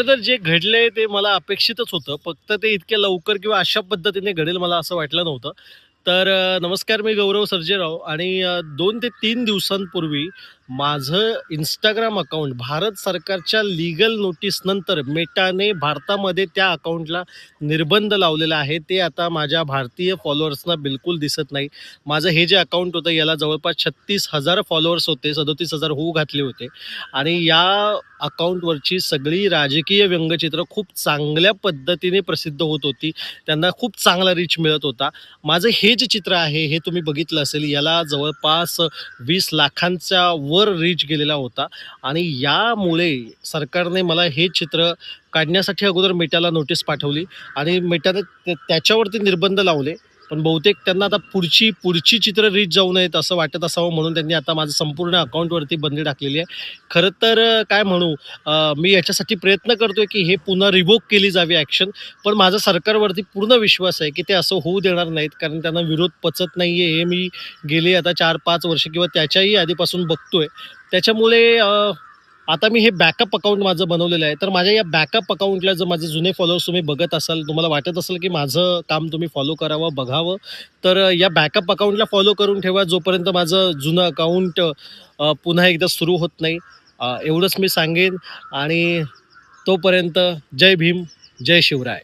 खरं तर जे घडलंय ते मला अपेक्षितच होतं. फक्त ते इतक्या लवकर किंवा अशा पद्धतीने घडेल मला असं वाटलं नव्हतं. तर नमस्कार मी गौरव सर्जेराव आणि दोन ते तीन दिवसांपूर्वी माझं इंस्टाग्राम अकाउंट भारत सरकारच्या लिगल नोटीस नंतर मेटाने भारतामध्ये त्या अकाउंटला निर्बंध लावलेला आहे. ते आता माझ्या भारतीय फॉलोअर्सना बिलकुल दिसत नाही. माझं हे जे अकाउंट होतं याला जवळपास छत्तीस हजार फॉलोअर्स होते सदोतीस हजार होऊ घातले होते. आणि या अकाउंटवरची सगळी राजकीय व्यंगचित्र खूप चांगल्या पद्धतीने प्रसिद्ध होत होती. त्यांना खूप चांगला रीच मिळत होता. माझं हे जे चित्र आहे हे तुम्ही बघितलं असेल याला जवळपास वीस लाखांच्या वर रीच गेलेला होता. आणि यामुळे सरकारने मला हे चित्र काढण्यासाठी अगोदर मेटाला नोटीस पाठवली आणि मेटाने त्या- त्याच्यावरती निर्बंध लावले. पण बहुतेक त्यांना आता पुढची पुढची चित्र रीच जाऊ नयेत असं वाटत असावं म्हणून त्यांनी आता माझं संपूर्ण अकाउंटवरती बंदी टाकलेली आहे. खरं तर काय म्हणू मी याच्यासाठी प्रयत्न करतोय की हे पुन्हा रिवोक केली जावी ॲक्शन पण माझा सरकारवरती पूर्ण विश्वास आहे की ते असं होऊ देणार नाहीत कारण त्यांना विरोध पचत नाही आहे हे मी गेले आता चार पाच वर्ष किंवा त्याच्याही आधीपासून बघतोय. त्याच्यामुळे आता मी हे बॅकअप अकाउंट माझं बनवलेलं आहे. तर माझ्या या बॅकअप अकाउंटला जर माझे जुने फॉलोअर्स तुम्ही बघत असाल तुम्हाला वाटत असेल की माझं काम तुम्ही फॉलो करावं बघावं तर या बॅकअप अकाउंटला फॉलो करून ठेवा. जोपर्यंत माझं जुनं अकाउंट पुन्हा एकदा सुरू होत नाही एवढंच मी सांगेन. आणि तोपर्यंत जय भीम जय शिवराय.